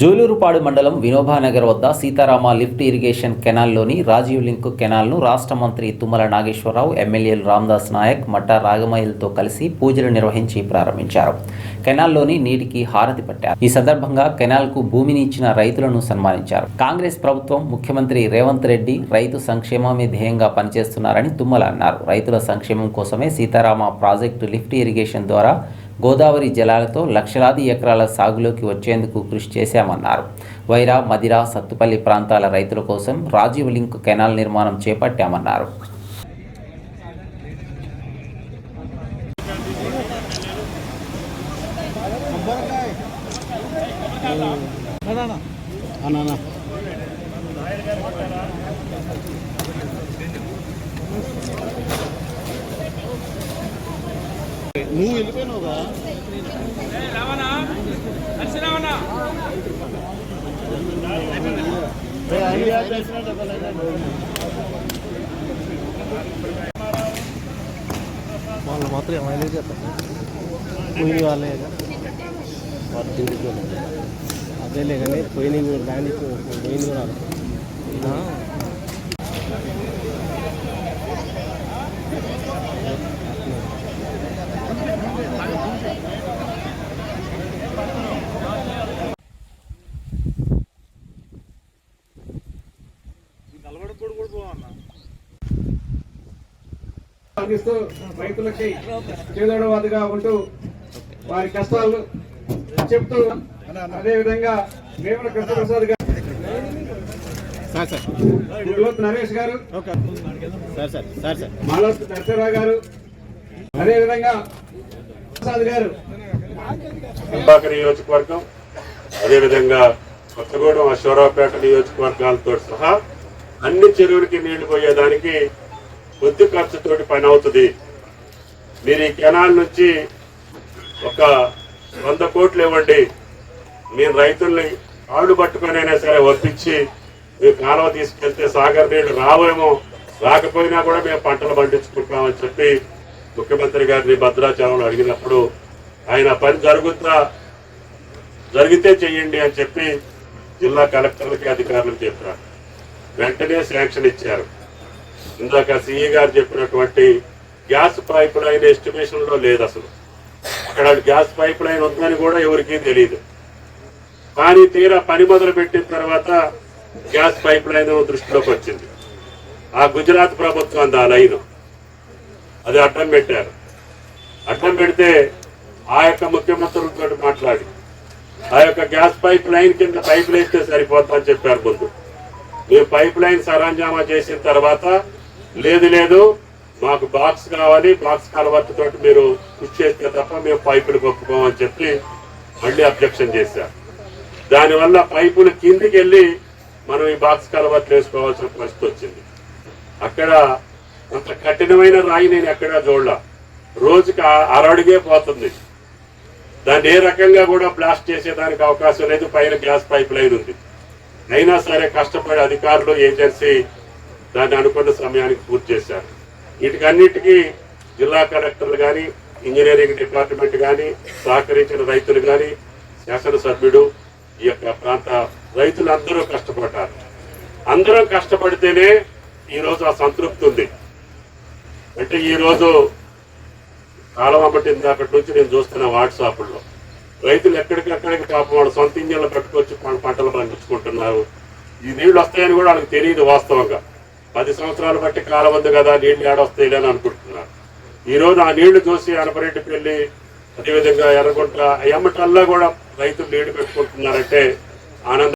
జూలూరుపాడు మండలం వినోబానగర్ వద్ద Sitarama lift irrigation కెనాల్లోని రాజీవ్ లింక్ కెనాల్ను రాష్ట్ర మంత్రి తుమ్మల నాగేశ్వరరావు ఎమ్మెల్యేలు రామ్దాస్ నాయక్ మట్టా రాగమయ్యలతో కలిసి పూజలు నిర్వహించి ప్రారంభించారు. కెనాల్లోని నీటికి హారతి పట్టారు. ఈ సందర్భంగా కెనాల్కు భూమిని ఇచ్చిన రైతులను సన్మానించారు. కాంగ్రెస్ ప్రభుత్వం ముఖ్యమంత్రి రేవంత్ రెడ్డి రైతు సంక్షేమమే ధ్యేయంగా పనిచేస్తున్నారని తుమ్మల అన్నారు. రైతుల సంక్షేమం కోసమే సీతారామ ప్రాజెక్టు లిఫ్ట్ ఇరిగేషన్ ద్వారా గోదావరి జలాలతో లక్షలాది ఎకరాల సాగులోకి వచ్చేందుకు కృషి చేశామన్నారు. వైరా మదిరా సత్తుపల్లి ప్రాంతాల రైతుల కోసం రాజీవ్ లింక్ కెనాల్ నిర్మాణం చేపట్టామన్నారు. అన్నా వాళ్ళు మాత్రం ఏమైనా చెప్తారు పోయిన వాళ్ళే వాళ్ళు అదే అదేలే కానీ పోయిన ల్యాండ్ పోయింది కూడా అందిస్తూ రైతులకి చేదోడవాదిగా ఉంటూ వారి కష్టాలు చెప్తూ అదే విధంగా వేమన కృష్ణప్రసాద్ గారు సార్ సార్. గురువత్ నరేష్ గారు okay. Sir sir sir sir. Malavath Narasarao గారు అదే విధంగా ప్రసాద్ గారు. నియోజకవర్గం అదేవిధంగా కొత్తగూడెం అశ్వరావుపేట నియోజకవర్గాలతో సహా అన్ని చెరువులకి నీళ్ళు పోయేదానికి కొద్ది ఖర్చుతోటి పని అవుతుంది. మీరు ఈ కెనాల్ నుంచి ఒక వంద కోట్లు ఇవ్వండి. మీరు రైతుల్ని ఆడు పట్టుకొనైనా సరే ఒప్పించి మీరు కాలువ తీసుకెళ్తే సాగర్ నీళ్ళు రావేమో రాకపోయినా కూడా మేము పంటలు పండించుకుంటామని చెప్పి ముఖ్యమంత్రి గారిని భద్రాచలంలో అడిగినప్పుడు ఆయన పని జరుగుతా జరిగితే చెయ్యండి అని చెప్పి జిల్లా కలెక్టర్లకి అధికారులకు చెప్పారు. వెంటనే శాంక్షన్ ఇచ్చారు. ఇందాక సిఈ గారు చెప్పినటువంటి గ్యాస్ పైప్ లైన్ ఎస్టిమేషన్లో లేదు అసలు. అక్కడ గ్యాస్ పైప్ లైన్ ఉందని కూడా ఎవరికీ తెలియదు కానీ తీరా పని మొదలు పెట్టిన తర్వాత గ్యాస్ పైప్ లైన్ దృష్టిలోకి వచ్చింది. ఆ గుజరాత్ ప్రభుత్వం దా ఆ లైన్. అది అడ్డం పెట్టారు. అడ్డం పెడితే ఆ యొక్క ముఖ్యమంత్రులతో మాట్లాడి ఆ యొక్క గ్యాస్ పైప్ లైన్ కింద పైపులు వేస్తే సరిపోతుందని చెప్పారు ముందు. మేము పైప్ లైన్ సరంజామా చేసిన తర్వాత లేదు లేదు మాకు బాక్స్ కావాలి బాక్స్ కలవత్తు తోటి మీరు కృషి చేస్తే తప్ప మేము పైపులు ఒప్పుకోమని చెప్పి మళ్ళీ అబ్జెక్షన్ చేశారు దానివల్ల పైపులు కిందికి వెళ్ళి మనం ఈ బాక్స్ కలవర్ట్లు వేసుకోవాల్సిన పరిస్థితి వచ్చింది. అక్కడ అంత కఠినమైన రాయి నేను ఎక్కడా చూడలా. రోజుకి ఆ- అరడుగే పోతుంది. దాన్ని ఏ రకంగా కూడా బ్లాస్ట్ చేసేదానికి అవకాశం లేదు. పైన గ్యాస్ పైప్ లైన్ ఉంది. అయినా సరే కష్టపడి అధికారులు ఏజెన్సీ దాన్ని అనుకున్న సమయానికి పూర్తి చేశారు. వీటికన్నిటికీ జిల్లా కలెక్టర్లు కానీ ఇంజనీరింగ్ డిపార్ట్మెంట్ కానీ సహకరించిన రైతులు కానీ శాసనసభ్యుడు ఈ యొక్క ప్రాంత రైతులందరూ కష్టపడ్డారు. అందరం కష్టపడితేనే ఈరోజు ఆ సంతృప్తి ఉంది. అంటే ఈరోజు కాలం అమ్మటిందాకటి నుంచి నేను చూస్తున్న వాట్సాప్లో. రైతులు ఎక్కడికక్కడికి పాపం వాళ్ళ సొంత ఇంజన్లు పెట్టుకొచ్చి అంటున్నారు. ఈ నీళ్ళు వస్తాయని కూడా వాళ్ళకి తెలియదు వాస్తవంగా. పది సంవత్సరాలు బట్టి కాలం ఉంది కదా నీళ్ళు ఏడొస్తాయి అని అనుకుంటున్నారు. ఈ రోజు ఆ నీళ్ళు చూసి అనపరెడ్డిపల్లి అదేవిధంగా ఎర్రగుంట ఎమ్మటల్లా కూడా రైతులు నీళ్ళు పెట్టుకుంటున్నారంటే ఆనందం.